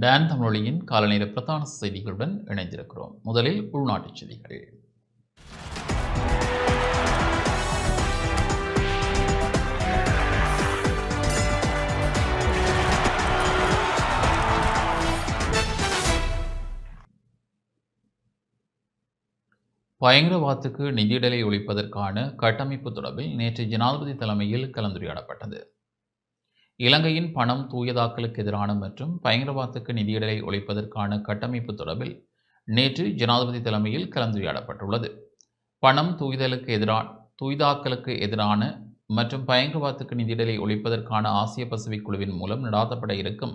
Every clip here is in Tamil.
டேன் டான் தமிழொலியின் காலநேர பிரதான செய்திகளுடன் இணைந்திருக்கிறோம். முதலில் உள்நாட்டுச் செய்திகள். பயங்கரவாதத்துக்கு நிதியிடலை ஒழிப்பதற்கான கட்டமைப்பு தொடர்பில் நேற்று ஜனாதிபதி தலைமையில் கலந்துரையாடப்பட்டது. இலங்கையின் பணம் தூயதாக்கலுக்கு எதிரான மற்றும் பயங்கரவாதத்துக்கு நிதியிடலை ஒழிப்பதற்கான கட்டமைப்பு தொடர்பில் நேற்று ஜனாதிபதி தலைமையில் கலந்துரையாடப்பட்டுள்ளது. பணம் தூய்தலுக்கு எதிரான தூய்தாக்கலுக்கு எதிரான மற்றும் பயங்கரவாதத்துக்கு நிதியிடலை ஒழிப்பதற்கான ஆசிய பசிபிக் குழுவின் மூலம் நடாத்தப்பட இருக்கும்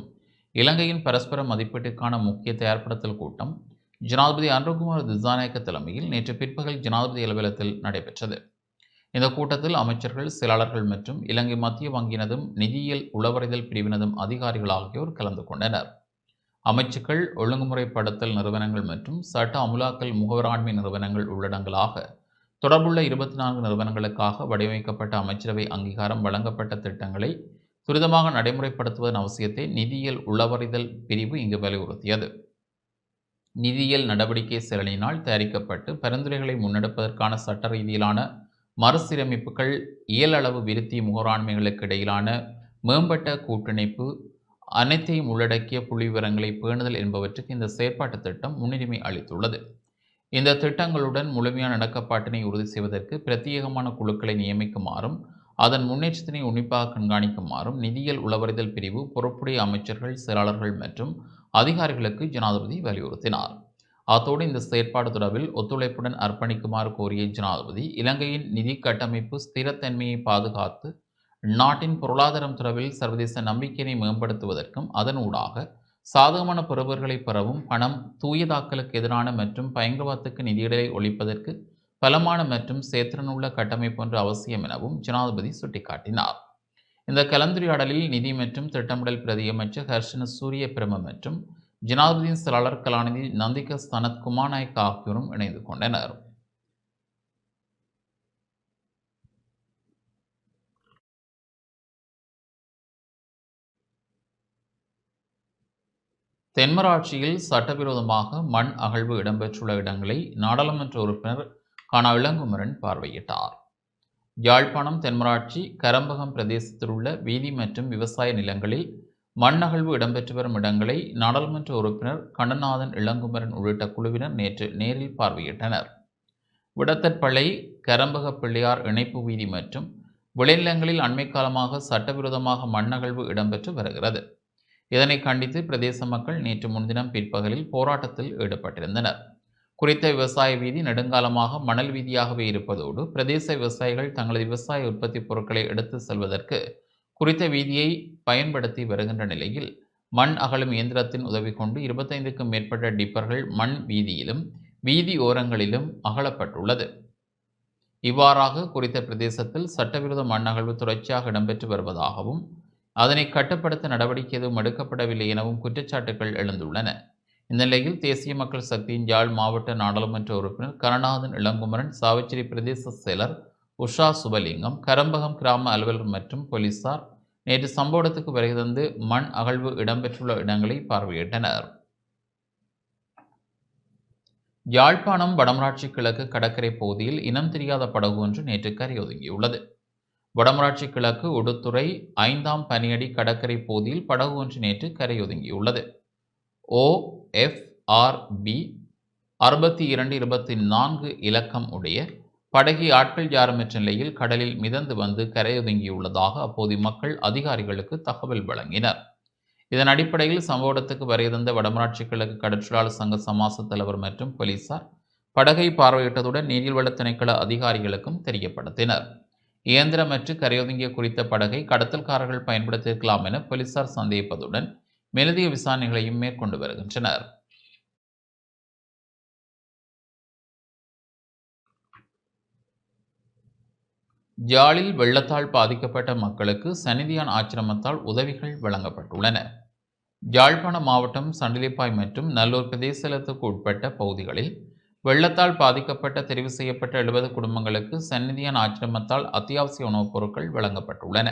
இலங்கையின் பரஸ்பர மதிப்பீட்டிற்கான முக்கிய தயார்படுத்தல் கூட்டம் ஜனாதிபதி அன்ருகுமார் திசாநாயக்க தலைமையில் நேற்று பிற்பகல் ஜனாதிபதி அலுவலகத்தில் நடைபெற்றது. இந்த கூட்டத்தில் அமைச்சர்கள் செயலாளர்கள் மற்றும் இலங்கை மத்திய வங்கியினதும் நிதியியல் உளவறிதல் பிரிவினதும் அதிகாரிகள் ஆகியோர் கலந்து கொண்டனர். அமைச்சுக்கள் ஒழுங்குமுறைப்படுத்தல் நிறுவனங்கள் மற்றும் சட்ட அமுலாக்கல் முகவராண்மை நிறுவனங்கள் உள்ளடங்களாக தொடர்புள்ள இருபத்தி நான்கு நிறுவனங்களுக்காக வடிவமைக்கப்பட்ட அமைச்சரவை அங்கீகாரம் வழங்கப்பட்ட திட்டங்களை துரிதமாக நடைமுறைப்படுத்துவதன் அவசியத்தை நிதியியல் உளவறிதல் பிரிவு இங்கு வலியுறுத்தியது. நிதியியல் நடவடிக்கை செயலினால் தயாரிக்கப்பட்டு பரிந்துரைகளை முன்னெடுப்பதற்கான சட்ட ரீதியிலான மறுசீரமைப்புகள் இயலளவு விருத்தி முகராண்மைகளுக்கு இடையிலான மேம்பட்ட கூட்டிணைப்பு அனைத்தையும் உள்ளடக்கிய புள்ளி விவரங்களை பேணுதல் என்பவற்றுக்கு இந்த செயற்பாட்டு திட்டம் முன்னுரிமை அளித்துள்ளது. இந்த திட்டங்களுடன் முழுமையான நடக்கப்பாட்டினை உறுதி செய்வதற்கு பிரத்யேகமான குழுக்களை நியமிக்குமாறும் அதன் முன்னேற்றத்தினை உன்னிப்பாக கண்காணிக்குமாறும் நிதியியல் உளவறிதல் பிரிவு பொறுப்புடைய அமைச்சர்கள் செயலாளர்கள் மற்றும் அதிகாரிகளுக்கு ஜனாதிபதி வலியுறுத்தினார். அத்தோடு இந்த செயற்பாடு தொடர்பில் ஒத்துழைப்புடன் அர்ப்பணிக்குமாறு கோரிய ஜனாதிபதி இலங்கையின் நிதி கட்டமைப்பு ஸ்திரத்தன்மையை பாதுகாத்து நாட்டின் பொருளாதாரம் தொடர்பில் சர்வதேச நம்பிக்கையினை மேம்படுத்துவதற்கும் அதனூடாக சாதகமான பெறுபவர்களை பெறவும் பணம் தூயதாக்கலுக்கு எதிரான மற்றும் பயங்கரவாதத்துக்கு நிதியிடலை ஒழிப்பதற்கு பலமான மற்றும் சேத்திரனுள்ள கட்டமைப்பு ஒன்று அவசியம் எனவும் ஜனாதிபதி சுட்டிக்காட்டினார். இந்த கலந்துரையாடலில் நிதி மற்றும் திட்டமிடல் பிரதியமைச்சர் ஹர்ஷன சூரிய பிரம மற்றும் ஜனாதிபதியின் செயலாளர் கலாநிதி நந்திக சனத் குமாநாயக் ஆகியோரும் இணைந்து கொண்டனர். தென்மராட்சியில் சட்டவிரோதமாக மண் அகழ்வு இடம்பெற்றுள்ள இடங்களை நாடாளுமன்ற உறுப்பினர் காணா இளங்குமரன் பார்வையிட்டார். யாழ்ப்பாணம் தென்மராட்சி கரம்பகம் பிரதேசத்தில் உள்ள வீதி மற்றும் விவசாய நிலங்களில் மண்ணகழ்வு இடம்பெற்று வரும் இடங்களை நாடாளுமன்ற உறுப்பினர் கண்ணநாதன் இளங்குமரன் உள்ளிட்ட குழுவினர் நேற்று நேரில் பார்வையிட்டனர். விடத்தற்பளை கரம்பக பிள்ளையார் இணைப்பு வீதி மற்றும் விளைநிலங்களில் அண்மை காலமாக சட்டவிரோதமாக மண்ணகழ்வு இடம்பெற்று வருகிறது. இதனை கண்டித்து பிரதேச மக்கள் நேற்று முன்தினம் பிற்பகலில் போராட்டத்தில் ஈடுபட்டிருந்தனர். குறித்த விவசாய வீதி நெடுங்காலமாக மணல் வீதியாகவே இருப்பதோடு பிரதேச விவசாயிகள் தங்களது விவசாய உற்பத்தி பொருட்களை எடுத்து செல்வதற்கு குறித்த வீதியை பயன்படுத்தி வருகின்ற நிலையில் மண் அகலும் இயந்திரத்தின் உதவி கொண்டு இருபத்தைந்துக்கும் மேற்பட்ட டிப்பர்கள் மண் வீதியிலும் வீதி ஓரங்களிலும் அகலப்பட்டுள்ளது. இவ்வாறாக குறித்த பிரதேசத்தில் சட்டவிரோத மண் அகழ்வு தொடர்ச்சியாக இடம்பெற்று வருவதாகவும் அதனை கட்டுப்படுத்த நடவடிக்கை எதுவும் எடுக்கப்படவில்லை எனவும் குற்றச்சாட்டுகள் எழுந்துள்ளன. இந்த நிலையில் தேசிய மக்கள் சக்தியின் யாழ் மாவட்ட நாடாளுமன்ற உறுப்பினர் கருணாதன் இளங்குமரன் சாவச்சேரி பிரதேச செயலர் உஷா சுபலிங்கம் கரம்பகம் கிராம அலுவலர் மற்றும் போலீசார் நேற்று சம்பவத்துக்கு வருகை தந்து மண் அகழ்வு இடம்பெற்றுள்ள இடங்களை பார்வையிட்டனர். யாழ்ப்பாணம் வடமராட்சி கிழக்கு கடற்கரை பகுதியில் இனம் தெரியாத படகு ஒன்று நேற்று கரையொதுங்கியுள்ளது. வடமராட்சி கிழக்கு உடுத்துறை ஐந்தாம் பனியடி கடற்கரை பகுதியில் படகு ஒன்று நேற்று கரையொதுங்கியுள்ளது. ஓ எஃப் ஆர் பி அறுபத்தி இரண்டு இருபத்தி நான்கு இலக்கம் உடைய படகி ஆட்கள் யாருமற்ற நிலையில் கடலில் மிதந்து வந்து கரையொதுங்கியுள்ளதாக அப்போது மக்கள் அதிகாரிகளுக்கு தகவல் வழங்கினர். இதன் அடிப்படையில் சம்பவத்துக்கு வரையதந்த வடமராட்சி கிழக்கு கடற்றொழிலாளர் சங்க சமாச தலைவர் மற்றும் போலீசார் படகை பார்வையிட்டதுடன் நீர்வள திணைக்கள அதிகாரிகளுக்கும் தெரியப்படுத்தினர். இயந்திரமற்று கரையொதுங்கிய குறித்த படகை கடத்தல்காரர்கள் பயன்படுத்தியிருக்கலாம் என போலீசார் சந்தேகிப்பதுடன் மேலதிக விசாரணைகளையும் மேற்கொண்டு வருகின்றனர். ஜாலில் வெள்ளத்தால் பாதிக்கப்பட்ட மக்களுக்கு சனிதியான் ஆச்சிரமத்தால் உதவிகள் வழங்கப்பட்டுள்ளன. யாழ்ப்பாண மாவட்டம் சண்டிலிப்பாய் மற்றும் நல்லூர் பிரதேசத்துக்கு உட்பட்ட பகுதிகளில் வெள்ளத்தால் பாதிக்கப்பட்ட தெரிவு செய்யப்பட்ட எழுபது குடும்பங்களுக்கு சந்நிதியான் ஆச்சிரமத்தால் அத்தியாவசிய உணவுப் பொருட்கள் வழங்கப்பட்டுள்ளன.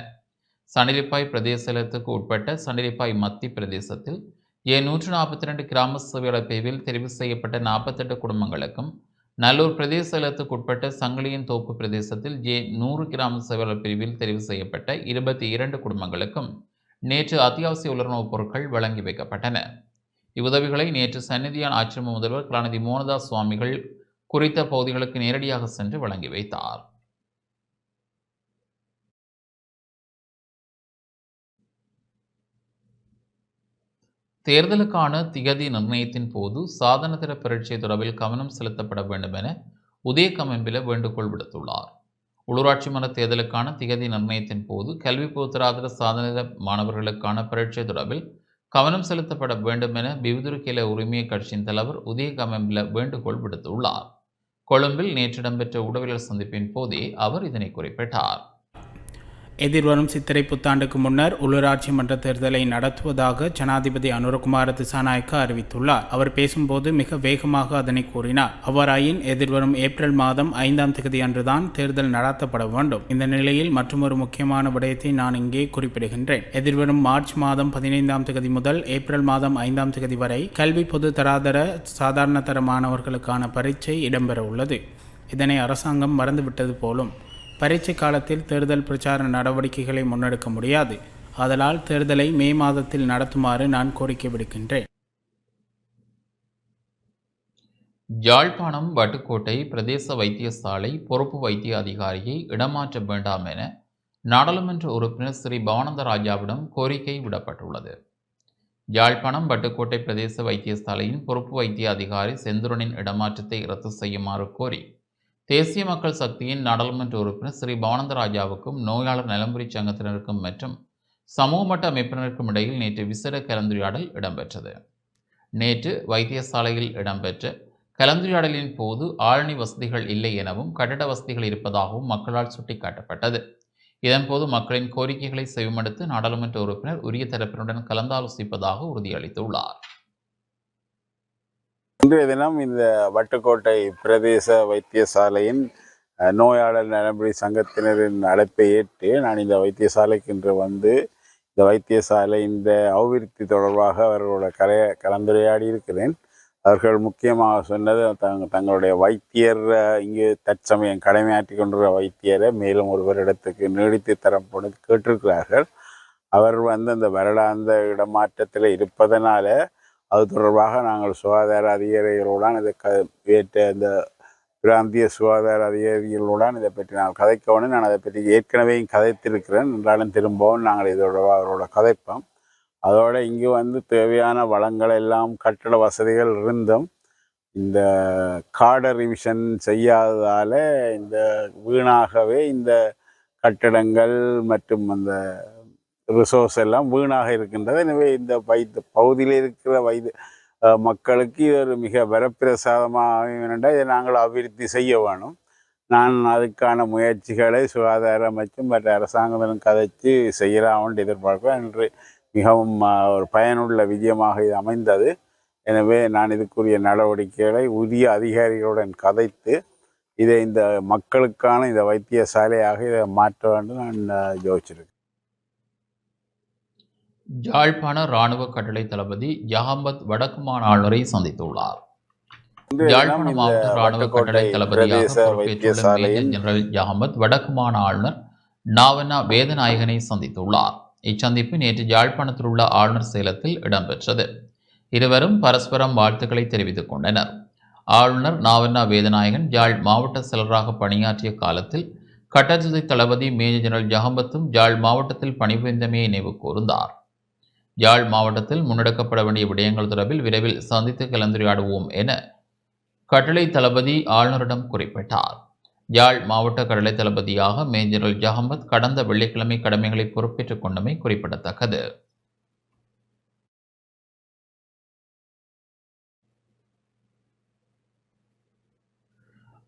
சண்டிலிப்பாய் பிரதேச உட்பட்ட சண்டிலிப்பாய் மத்தி பிரதேசத்தில் ஏ நூற்று நாற்பத்தி ரெண்டு கிராம சேவையாளர் பிரிவில் தெரிவு செய்யப்பட்ட நாற்பத்தெட்டு குடும்பங்களுக்கும் நல்லூர் பிரதேச செயலகத்துக்கு உட்பட்ட சங்கிலியின் தோப்பு பிரதேசத்தில் ஜே நூறு கிராம சேவையாளர் பிரிவில் தெரிவு செய்யப்பட்ட இருபத்தி இரண்டு குடும்பங்களுக்கும் நேற்று அத்தியாவசிய உலர்ணவுப் பொருட்கள் வழங்கி வைக்கப்பட்டன. இவ்வுதவிகளை நேற்று சந்நிதியான் ஆச்சிரம முதல்வர் கலாநிதி மோகனதாஸ் சுவாமிகள் குறித்த பகுதிகளுக்கு நேரடியாக சென்று வழங்கி வைத்தார். தேர்தலுக்கான திகதி நிர்ணயத்தின் போது சாதனத்திர பரீட்சை தொடர்பில் கவனம் செலுத்தப்பட வேண்டும் என உதயகமெம்பில வேண்டுகோள் விடுத்துள்ளார். உள்ளூராட்சி மன்ற தேர்தலுக்கான திகதி நிர்ணயத்தின் போது கல்வி பொருத்தராதர சாதன மாணவர்களுக்கான பரீட்சை தொடர்பில் கவனம் செலுத்தப்பட வேண்டும் என பிவிதுருக்கில உரிமைய கட்சியின் தலைவர் உதய கமம்பில வேண்டுகோள் விடுத்துள்ளார். கொழும்பில் நேற்று இடம்பெற்ற சந்திப்பின் போதே அவர் இதனை குறிப்பிட்டார். எதிர்வரும் சித்திரை புத்தாண்டுக்கு முன்னர் உள்ளூராட்சி மன்ற தேர்தலை நடத்துவதாக ஜனாதிபதி அனுரகுமார திசாநாயக்க அறிவித்துள்ளார். அவர் பேசும்போது மிக வேகமாக அதனை கூறினார். அவ்வாறாயின் எதிர்வரும் ஏப்ரல் மாதம் ஐந்தாம் தேதி அன்றுதான் தேர்தல் நடத்தப்பட வேண்டும். இந்த நிலையில் மற்றொரு முக்கியமான விடயத்தை நான் இங்கே குறிப்பிடுகின்றேன். எதிர்வரும் மார்ச் மாதம் பதினைந்தாம் தேதி முதல் ஏப்ரல் மாதம் ஐந்தாம் தேதி வரை கல்வி பொது தராதர சாதாரண தர மாணவர்களுக்கான பரீட்சை இடம்பெற உள்ளது. இதனை அரசாங்கம் மறந்துவிட்டது போலும் பரீட்சை காலத்தில் தேர்தல் பிரச்சார நடவடிக்கைகளை முன்னெடுக்க முடியாது. ஆதலால் தேர்தலை மே மாதத்தில் நடத்துமாறு நான் கோரிக்கை விடுக்கின்றேன். யாழ்ப்பாணம் வட்டுக்கோட்டை பிரதேச வைத்தியசாலை பொறுப்பு வைத்திய அதிகாரியை இடமாற்ற வேண்டாம் என நாடாளுமன்ற உறுப்பினர் ஸ்ரீ பவானந்த ராஜாவிடம் கோரிக்கை விடப்பட்டுள்ளது. யாழ்ப்பாணம் வட்டுக்கோட்டை பிரதேச வைத்தியசாலையின் பொறுப்பு வைத்திய அதிகாரி செந்துரனின் இடமாற்றத்தை ரத்து செய்யுமாறு கோரி தேசிய மக்கள் சக்தியின் நாடாளுமன்ற உறுப்பினர் ஸ்ரீ பவானந்த ராஜாவுக்கும் நோயாளர் நலம்புரி சங்கத்தினருக்கும் மற்றும் சமூக மட்ட அமைப்பினருக்கும் இடையில் நேற்று விசேட கலந்துரையாடல் இடம்பெற்றது. நேற்று வைத்தியசாலையில் இடம்பெற்ற கலந்துரையாடலின் போது ஆளணி வசதிகள் இல்லை எனவும் கட்டட வசதிகள் இருப்பதாகவும் மக்களால் சுட்டிக்காட்டப்பட்டது. இதன்போது மக்களின் கோரிக்கைகளை செவிமடுத்து நாடாளுமன்ற உறுப்பினர் உரிய தரப்பினருடன் கலந்தாலோசிப்பதாக உறுதியளித்துள்ளார். இன்றைய தினம் இந்த வட்டுக்கோட்டை பிரதேச வைத்தியசாலையின் நோயாளர் நலன்புரி சங்கத்தினரின் அழைப்பை ஏற்று நான் இந்த வைத்தியசாலைக்கு இன்று வந்து இந்த வைத்தியசாலை இந்த அபிவிருத்தி தொடர்பாக அவர்களோட கலைய கலந்துரையாடி இருக்கிறேன். அவர்கள் முக்கியமாக சொன்னது தங் தங்களுடைய வைத்தியர் இங்கு தற்சமயம் கடமையாற்றி கொண்டிருக்கிற வைத்தியரை மேலும் ஒரு வருடத்துக்கு நீடித்து தரப்போது கேட்டிருக்கிறார்கள். அவர் வந்து அந்த வருடாந்த இடமாற்றத்தில் இருப்பதனால அது தொடர்பாக நாங்கள் சுகாதார அதிகாரிகளுடன் இதை க ஏற்ற இந்த பிராந்திய சுகாதார அதிகாரிகளுடன் இதை பற்றி நான் கதைக்கவனே நான் அதை பற்றி ஏற்கனவே கதைத்திருக்கிறேன். என்றாலும் திரும்பவும் நாங்கள் இதோட அவரோட கதைப்போம். அதோடு இங்கு வந்து தேவையான வளங்கள் எல்லாம் கட்டட வசதிகள் இருந்தும் இந்த காடை ரிவிஷன் செய்யாததால் இந்த வீணாகவே இந்த கட்டடங்கள் மற்றும் அந்த ரிசோர்ஸ் எல்லாம் வீணாக இருக்கின்றது. எனவே இந்த வைத்து பகுதியில் இருக்கிற வைத்து மக்களுக்கு இது ஒரு மிக வரப்பிரசாதமாக வேண்டாம் இதை நாங்கள் அபிவிருத்தி செய்ய வேணும். நான் அதுக்கான முயற்சிகளை சுகாதார அமைச்சும் மற்ற அரசாங்கத்திலும் கதைச்சு செய்யலாம் எதிர்பார்க்கிறேன். என்று மிகவும் ஒரு பயனுள்ள விஜயமாக இது அமைந்தது. எனவே நான் இதுக்குரிய நடவடிக்கைகளை உரிய அதிகாரிகளுடன் கதைத்து இதை இந்த மக்களுக்கான இந்த வைத்தியசாலையாக இதை மாற்ற வேண்டும். நான் யோசிச்சிருக்கேன். யாழ்ப்பாண இராணுவ கட்டளை தளபதி யஹம்பத் வடக்கு மாநாளரை சந்தித்துள்ளார். யாழ்ப்பாண மாவட்ட இராணுவ கட்டளை தளபதியாக பொறுப்பேற்றுள்ள மேஜர் ஜெனரல் யஹமத் வடக்கு ஆளுநர் நாவண்ணா வேதநாயகனை சந்தித்துள்ளார். இச்சந்திப்பு நேற்று யாழ்ப்பாணத்தில் உள்ள ஆளுநர் சேலத்தில் இடம்பெற்றது. இருவரும் பரஸ்பரம் வாழ்த்துக்களை தெரிவித்துக் கொண்டனர். ஆளுநர் நாவண்ணா வேதநாயகன் யாழ் மாவட்ட செயலராக பணியாற்றிய காலத்தில் கட்டளை தளபதி மேஜர் ஜெனரல் யஹம்பத்தும் யாழ் மாவட்டத்தில் பணிபுரிந்தமையை நினைவு கூர்ந்தார். யாழ் மாவட்டத்தில் முன்னெடுக்கப்பட வேண்டிய விடயங்கள் தொடர்பில் விரைவில் சந்தித்து கலந்துரையாடுவோம் என கட்டளை தளபதி ஆளுநரிடம் குறிப்பிட்டார். யாழ் மாவட்ட கடலை தளபதியாக மேஜர் ஜஹமத் கடந்த வெள்ளிக்கிழமை கடமைகளை பொறுப்பேற்றுக் கொண்டமை குறிப்பிடத்தக்கது.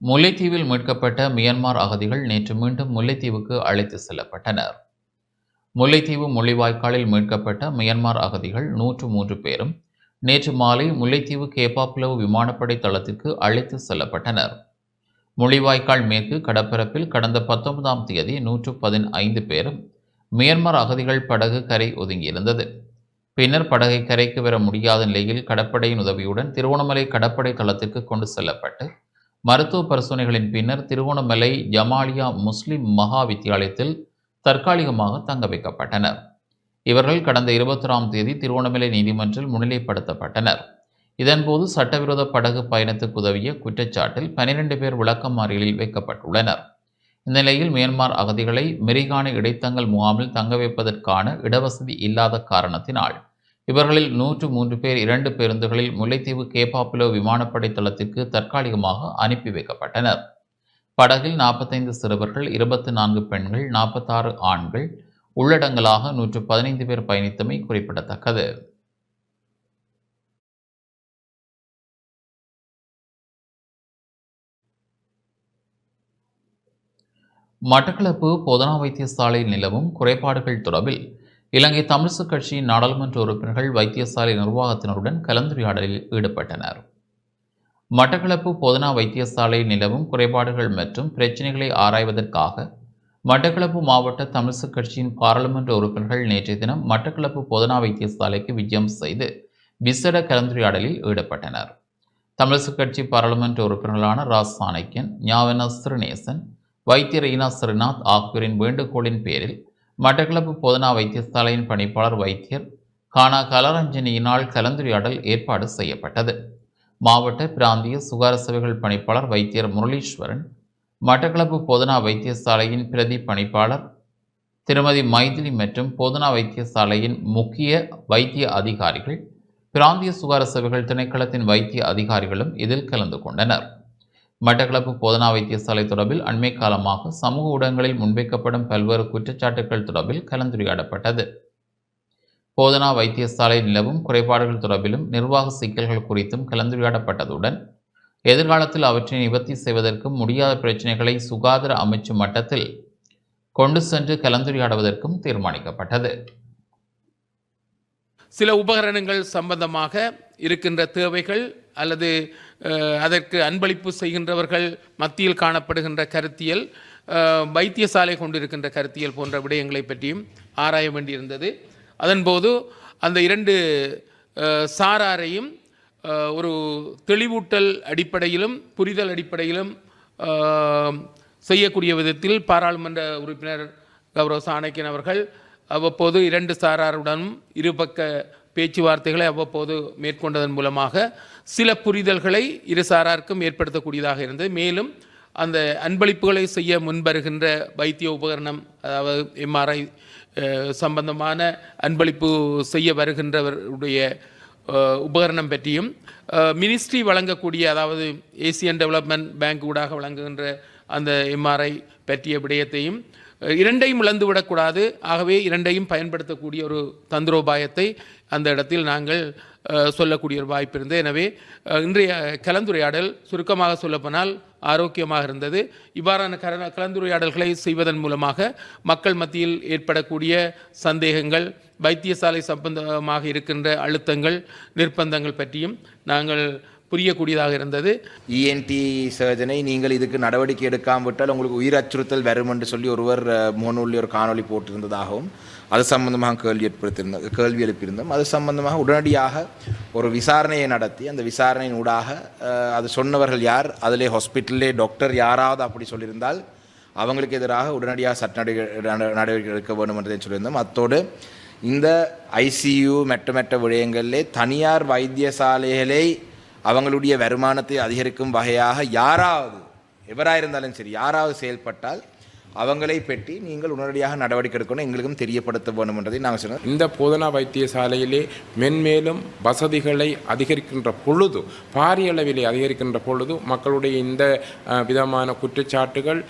முல்லைத்தீவில் மீட்கப்பட்ட மியான்மர் அகதிகள் நேற்று மீண்டும் முல்லைத்தீவுக்கு அழைத்து செல்லப்பட்டனர். முல்லைத்தீவு முள்ளிவாய்க்காலில் மீட்கப்பட்ட மியான்மர் அகதிகள் நூற்று மூன்று பேரும் நேற்று மாலை முல்லைத்தீவு கேப்பாப்புலவு விமானப்படை தளத்திற்கு அழைத்து செல்லப்பட்டனர். முள்ளிவாய்க்கால் மேற்கு கடற்பரப்பில் கடந்த பத்தொன்பதாம் தேதி நூற்று பதினைந்து பேரும் மியான்மர் அகதிகள் படகு கரை ஒதுங்கியிருந்தது. பின்னர் படகை கரைக்கு வர முடியாத நிலையில் கடற்படையின் உதவியுடன் திருவோணமலை கடற்படை தளத்திற்கு கொண்டு செல்லப்பட்டு மருத்துவ பரிசோதனைகளின் பின்னர் திருவோணமலை ஜமாலியா முஸ்லிம் மகா வித்தியாலயத்தில் தற்காலிகமாக தங்க வைக்கப்பட்டனர் இவர்கள் கடந்த இருபத்தொராம் தேதி திருவோணமலை நீதிமன்றில் முன்னிலைப்படுத்தப்பட்டனர். இதன்போது சட்டவிரோத படகு பயணத்துக்கு உதவிய குற்றச்சாட்டில் பனிரெண்டு பேர் விளக்கமாறியலில் வைக்கப்பட்டுள்ளனர். இந்நிலையில் மியான்மர் அகதிகளை மெரிகான இடைத்தங்கல் முகாமில் தங்க வைப்பதற்கான இடவசதி இல்லாத காரணத்தினால் இவர்களில் நூற்று மூன்று பேர் இரண்டு பேருந்துகளில் முல்லைத்தீவு கேப்பாப்புலோ விமானப்படை தளத்திற்கு தற்காலிகமாக அனுப்பி வைக்கப்பட்டனர். படகில் நாற்பத்தைந்து சிறுவர்கள் இருபத்தி நான்கு பெண்கள் நாற்பத்தாறு ஆண்கள் உள்ளடங்கலாக நூற்று பதினைந்து பேர் பயணித்தமை குறிப்பிடத்தக்கது. மட்டக்களப்பு பொதனா வைத்தியசாலையில் நிலவும் குறைபாடுகள் தொடர்பில் இலங்கை தமிழிசு கட்சியின் நாடாளுமன்ற உறுப்பினர்கள் வைத்தியசாலை நிர்வாகத்தினருடன் கலந்துரையாடலில் ஈடுபட்டனர். மட்டக்களப்பு பொதனா வைத்தியசாலையில் நிலவும் குறைபாடுகள் மற்றும் பிரச்சினைகளை ஆராய்வதற்காக மட்டக்களப்பு மாவட்ட தமிழிசு கட்சியின் பாராளுமன்ற உறுப்பினர்கள் நேற்றைய தினம் மட்டக்களப்பு பொதனா வைத்தியசாலைக்கு விஜயம் செய்து விசேட கலந்துரையாடலில் ஈடுபட்டனர். தமிழிசு கட்சி பாராளுமன்ற உறுப்பினர்களான ராஸ் சாணக்கியன் ஞாவன சிறுநேசன் வைத்தியர் ஈனா ஸ்ரீநாத் ஆகியோரின் வேண்டுகோளின் பேரில் மட்டக்களப்பு பொதனா வைத்தியசாலையின் பணிப்பாளர் வைத்தியர் கானா கலரஞ்சனியினால் கலந்துரையாடல் ஏற்பாடு செய்யப்பட்டது. மாவட்ட பிராந்திய சுகார சேவைகள் பணிப்பாளர் வைத்தியர் முரளீஸ்வரன் மட்டக்களப்பு போதனா வைத்தியசாலையின் பிரதி பணிப்பாளர் திருமதி மைதிலி மற்றும் போதனா வைத்தியசாலையின் முக்கிய வைத்திய அதிகாரிகள் பிராந்திய சுகார சேவைகள் திணைக்களத்தின் வைத்திய அதிகாரிகளும் இதில் கலந்து கொண்டனர். மட்டக்களப்பு போதனா வைத்தியசாலை தொடர்பில் அண்மை காலமாக சமூக ஊடகங்களில் முன்வைக்கப்படும் பல்வேறு குற்றச்சாட்டுகள் தொடர்பில் கலந்துரையாடப்பட்டது. போதனா வைத்தியசாலை நிலவும் குறைபாடுகள் தொடர்பிலும் நிர்வாக சிக்கல்கள் குறித்தும் கலந்துரையாடப்பட்டதுடன் எதிர்காலத்தில் அவற்றை நிவர்த்தி செய்வதற்கும் முடியாத பிரச்சினைகளை சுகாதார அமைச்சு மட்டத்தில் கொண்டு சென்று கலந்துரையாடுவதற்கும் தீர்மானிக்கப்பட்டது. சில உபகரணங்கள் சம்பந்தமாக இருக்கின்ற தேவைகள் அல்லது அதற்கு அன்பளிப்பு செய்கின்றவர்கள் மத்தியில் காணப்படுகின்ற கருத்தியல் வைத்தியசாலை கொண்டிருக்கின்ற கருத்தியல் போன்ற விடயங்களை பற்றியும் ஆராய வேண்டியிருந்தது. அதன்போது அந்த இரண்டு சாராரையும் ஒரு தெளிவூட்டல் அடிப்படையிலும் புரிதல் அடிப்படையிலும் செய்யக்கூடிய விதத்தில் பாராளுமன்ற உறுப்பினர் கௌரவ சாணக்கியன் அவர்கள் அவ்வப்போது இரண்டு சாராருடனும் இருபக்க பேச்சுவார்த்தைகளை அவ்வப்போது மேற்கொண்டதன் மூலமாக சில புரிதல்களை இரு சாராருக்கும் ஏற்படுத்தக்கூடியதாக இருந்தது. மேலும் அந்த அன்பளிப்புகளை செய்ய முன்வருகின்ற வைத்திய உபகரணம் அதாவது எம்ஆர்ஐ சம்பந்தமான அன்பளிப்பு செய்ய வருகின்றவருடைய உபகரணம் பற்றியும் மினிஸ்ட்ரி வழங்கக்கூடிய அதாவது ஏசியன் டெவலப்மெண்ட் பேங்க் ஊடாக வழங்குகின்ற அந்த எம்ஆர்ஐ பற்றிய விடயத்தையும் இரண்டையும் இரண்டையும் இழந்துவிடக்கூடாது ஆகவே இரண்டையும் பயன்படுத்தக்கூடிய ஒரு தந்திரோபாயத்தை அந்த இடத்தில் நாங்கள் சொல்லக்கூடிய ஒரு வாய்ப்பு இருந்தது. எனவே இன்றைய கலந்துரையாடல் சுருக்கமாக சொல்லப்போனால் ஆரோக்கியமாக இருந்தது. இவ்வாறான கர கலந்துரையாடல்களை செய்வதன் மூலமாக மக்கள் மத்தியில் ஏற்படக்கூடிய சந்தேகங்கள் வைத்தியசாலை சம்பந்தமாக இருக்கின்ற அழுத்தங்கள் நிர்பந்தங்கள் பற்றியும் நாங்கள் புரியக்கூடியதாக இருந்தது. இஎன்டி சர்ஜனை நீங்கள் இதுக்கு நடவடிக்கை எடுக்காம விட்டால் உங்களுக்கு உயிர் அச்சுறுத்தல் வரும் என்று சொல்லி ஒருவர் அஹ், முகநூலில் ஒரு காணொளி போட்டிருந்ததாகவும் அது சம்பந்தமாக கேள்வி ஏற்படுத்தியிருந்தோம் கேள்வி எழுப்பியிருந்தோம். அது சம்பந்தமாக உடனடியாக ஒரு விசாரணையை நடத்தி அந்த விசாரணையின் ஊடாக அது சொன்னவர்கள் யார் அதிலே ஹாஸ்பிட்டல்லே டாக்டர் யாராவது அப்படி சொல்லியிருந்தால் அவங்களுக்கு எதிராக உடனடியாக சட்ட நடவடிக்கை நடவடிக்கை எடுக்க வேண்டும் என்றதை சொல்லியிருந்தோம். அத்தோடு இந்த ஐசியு மெட்ட மெட்ட விடயங்களிலே தனியார் வைத்தியசாலைகளை அவங்களுடைய வருமானத்தை அதிகரிக்கும் வகையாக யாராவது எவராக இருந்தாலும் சரி யாராவது செயல்பட்டால் அவங்களை பற்றி நீங்கள் உடனடியாக நடவடிக்கை எடுக்கணும் எங்களுக்கும் தெரியப்படுத்த வேண்டும் என்றதை நாங்கள் சொன்னோம் இந்த போதனா வைத்தியசாலையிலே மென்மேலும் வசதிகளை அதிகரிக்கின்ற பொழுது பாரிய அளவிலே அதிகரிக்கின்ற பொழுது மக்களுடைய இந்த விதமான குற்றச்சாட்டுகள்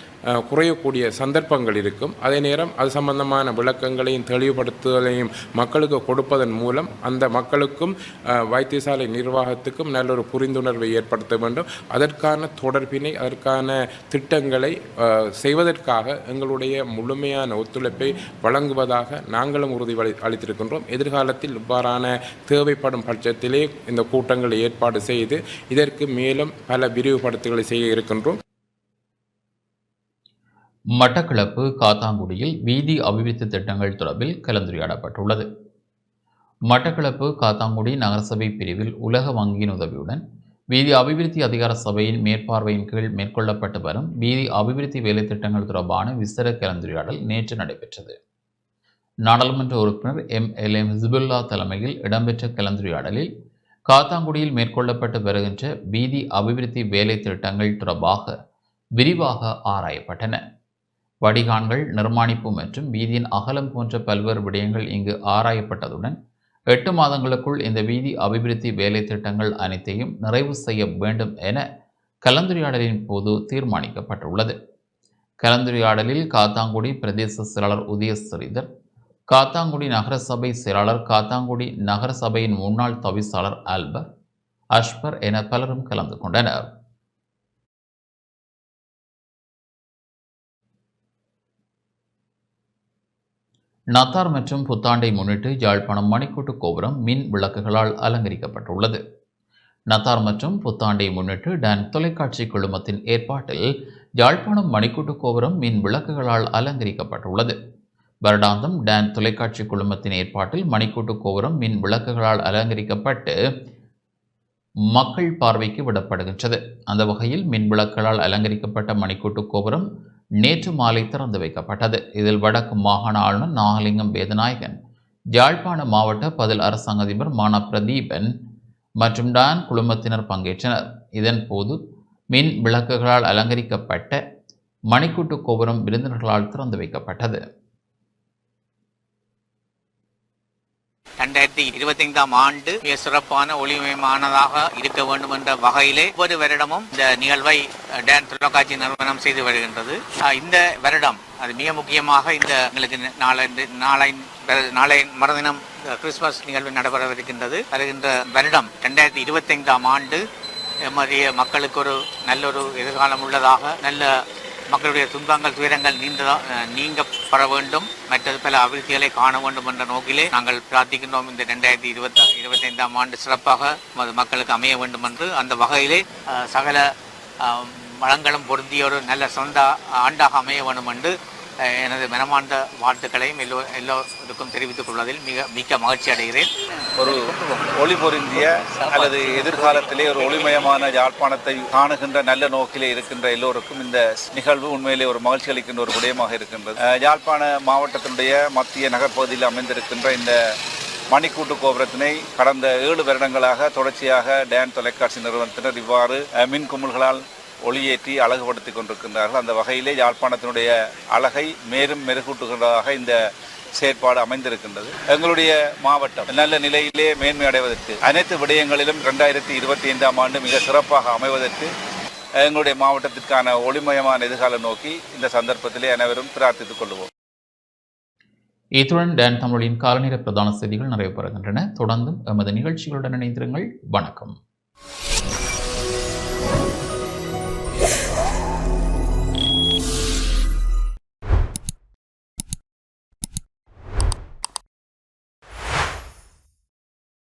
குறையக்கூடிய சந்தர்ப்பங்கள் இருக்கும். அதே நேரம் அது சம்பந்தமான விளக்கங்களையும் தெளிவுபடுத்துதலையும் மக்களுக்கு கொடுப்பதன் மூலம் அந்த மக்களுக்கும் வைத்தியசாலை நிர்வாகத்துக்கும் நல்ல ஒரு புரிந்துணர்வை ஏற்படுத்த வேண்டும். அதற்கான தொடர்பினை அதற்கான திட்டங்களை செய்வதற்காக எங்களுடைய முழுமையான ஒத்துழைப்பை வழங்குவதாக நாங்களும் உறுதி அளித்திருக்கின்றோம். எதிர்காலத்தில் இவ்வாறான தேவைப்படும் பட்சத்திலே இந்த கூட்டங்களை ஏற்பாடு செய்து இதற்கு மேலும் பல விரிவுபடுத்துகளை செய்ய இருக்கின்றோம். மட்டக்களப்பு காத்தாங்குடியில் வீதி அபிவிருத்தி திட்டங்கள் தொடர்பில் கலந்துரையாடப்பட்டுள்ளது. மட்டக்களப்பு காத்தாங்குடி நகரசபை பிரிவில் உலக வங்கியின் உதவியுடன் வீதி அபிவிருத்தி அதிகார சபையின் மேற்பார்வையின் கீழ் மேற்கொள்ளப்பட்டு வரும் வீதி அபிவிருத்தி வேலைத்திட்டங்கள் தொடர்பான விசேட கலந்துரையாடல் நேற்று நடைபெற்றது. நாடாளுமன்ற உறுப்பினர் எம். எல். எம். ஹிஸ்புல்லா தலைமையில் இடம்பெற்ற கலந்துரையாடலில் காத்தாங்குடியில் மேற்கொள்ளப்பட்டு வருகின்ற வீதி அபிவிருத்தி வேலை திட்டங்கள் தொடர்பாக விரிவாக ஆராயப்பட்டன. வடிகான்கள் நிர்மாணிப்பு மற்றும் வீதியின் அகலம் போன்ற பல்வேறு விடயங்கள் இங்கு ஆராயப்பட்டதுடன் எட்டு மாதங்களுக்குள் இந்த வீதி அபிவிருத்தி வேலை திட்டங்கள் அனைத்தையும் நிறைவு செய்ய வேண்டும் என கலந்துரையாடலின் போது தீர்மானிக்கப்பட்டுள்ளது. கலந்துரையாடலில் காத்தாங்குடி பிரதேச செயலாளர் உதய ஸ்ரீதர் காத்தாங்குடி நகரசபை செயலாளர் காத்தாங்குடி நகரசபையின் முன்னாள் தவிசாளர் ஆல்பர் அஷ்பர் என பலரும் கலந்து கொண்டனர். நத்தார் மற்றும் புத்தாண்டை முன்னிட்டு யாழ்ப்பாணம் மணிக்கூட்டு கோபுரம் மின் விளக்குகளால் அலங்கரிக்கப்பட்டுள்ளது. நத்தார் மற்றும் புத்தாண்டை முன்னிட்டு டான் தொலைக்காட்சி குழுமத்தின் ஏற்பாட்டில் யாழ்ப்பாணம் மணிக்கூட்டு கோபுரம் மின் விளக்குகளால் அலங்கரிக்கப்பட்டுள்ளது. வருடாந்தம் டான் தொலைக்காட்சி குழுமத்தின் ஏற்பாட்டில் மணிக்கூட்டு கோபுரம் மின் விளக்குகளால் அலங்கரிக்கப்பட்டு மக்கள் பார்வைக்கு விடப்படுகின்றது. அந்த வகையில் மின் விளக்குகளால் அலங்கரிக்கப்பட்ட மணிக்கூட்டு கோபுரம் நேற்று மாலை திறந்து வைக்கப்பட்டது. இதில் வடக்கு மாகாண ஆளுநர் நாகலிங்கம் வேதநாயகன் யாழ்ப்பாண மாவட்ட பதில் அரசாங்க அதிபர் மான பிரதீபன் மற்றும் டான் குழுமத்தினர் பங்கேற்றனர். இதன் போது மின் விளக்குகளால் அலங்கரிக்கப்பட்ட மணிக்கூட்டு கோபுரம் விருந்தினர்களால் திறந்து வைக்கப்பட்டது. ரெண்டாயிரத்தி இருபத்தைந்தாம் ஆண்டு மிக சிறப்பான ஒளிமயமானதாக இருக்க வேண்டும் என்ற வகையிலே ஒவ்வொரு வருடமும் இந்த நிகழ்வை டேன் தொலைக்காட்சி நிறுவனம் செய்து வருகின்றது. இந்த வருடம் அது மிக முக்கியமாக இந்த எங்களுக்கு நாளை நாளை நாளை மறுதினம் கிறிஸ்துமஸ் நிகழ்வு நடைபெறவிருக்கின்றது. வருகின்ற வருடம் ரெண்டாயிரத்தி இருபத்தைந்தாம் ஆண்டு எமது மக்களுக்கு ஒரு நல்ல ஒரு எதிர்காலம் உள்ளதாக நல்ல மக்களுடைய துன்பங்கள் துயரங்கள் நீண்டதா நீங்க நீங்கப்பட வேண்டும். மற்றது பல அபிவிருத்திகளை காண வேண்டும் என்ற நோக்கிலே நாங்கள் பிரார்த்திக்கின்றோம். இந்த ரெண்டாயிரத்தி இருபத்தி இருபத்தைந்தாம் ஆண்டு சிறப்பாக மது மக்களுக்கு அமைய வேண்டும் என்று. அந்த வகையிலே சகல வளங்களும் பொருந்திய ஒரு நல்ல சொந்த ஆண்டாக அமைய வேண்டும் என்று எனது மனமார்ந்த வாழ்த்துக்களையும் எல்லோ எல்லோருக்கும் தெரிவித்துக் கொள்வதில் மிக மிக்க மகிழ்ச்சி அடைகிறேன். ஒரு ஒளி பொருந்திய அல்லது எதிர்காலத்திலே ஒரு ஒளிமயமான யாழ்ப்பாணத்தை காணுகின்ற நல்ல நோக்கிலே இருக்கின்ற எல்லோருக்கும் இந்த நிகழ்வு உண்மையிலே ஒரு மகிழ்ச்சி அளிக்கின்ற ஒரு விடயமாக இருக்கின்றது. யாழ்ப்பாண மாவட்டத்தினுடைய மத்திய நகர்ப்பகுதியில் அமைந்திருக்கின்ற இந்த மணிக்கூட்டு கோபுரத்தினை கடந்த ஏழு வருடங்களாக தொடர்ச்சியாக டேன் தொலைக்காட்சி நிறுவனத்தினர் இவ்வாறு மின் கும்பல்களால் ஒளியேற்றி அழகுபடுத்தி கொண்டிருக்கின்றார்கள். அந்த வகையிலே யாழ்ப்பாணத்தினுடைய அழகை மேலும் மெருகூட்டுகின்றதாக இந்த செயற்பாடு அமைந்திருக்கின்றது. எங்களுடைய மாவட்டம் நல்ல நிலையிலே மேன்மை அடைவதற்கு அனைத்து விடயங்களிலும் ரெண்டாயிரத்தி இருபத்தி ஐந்தாம் ஆண்டு மிக சிறப்பாக அமைவதற்கு எங்களுடைய மாவட்டத்திற்கான ஒளிமயமான எதிர்காலம் நோக்கி இந்த சந்தர்ப்பத்திலே அனைவரும் பிரார்த்தித்துக் கொள்வோம். இத்துடன் டேன் தமிழின் காலநேர பிரதான செய்திகள் நிறைவு பெறுகின்றன தொடர்ந்தும் எமது நிகழ்ச்சிகளுடன் இணைந்திருங்கள். வணக்கம்.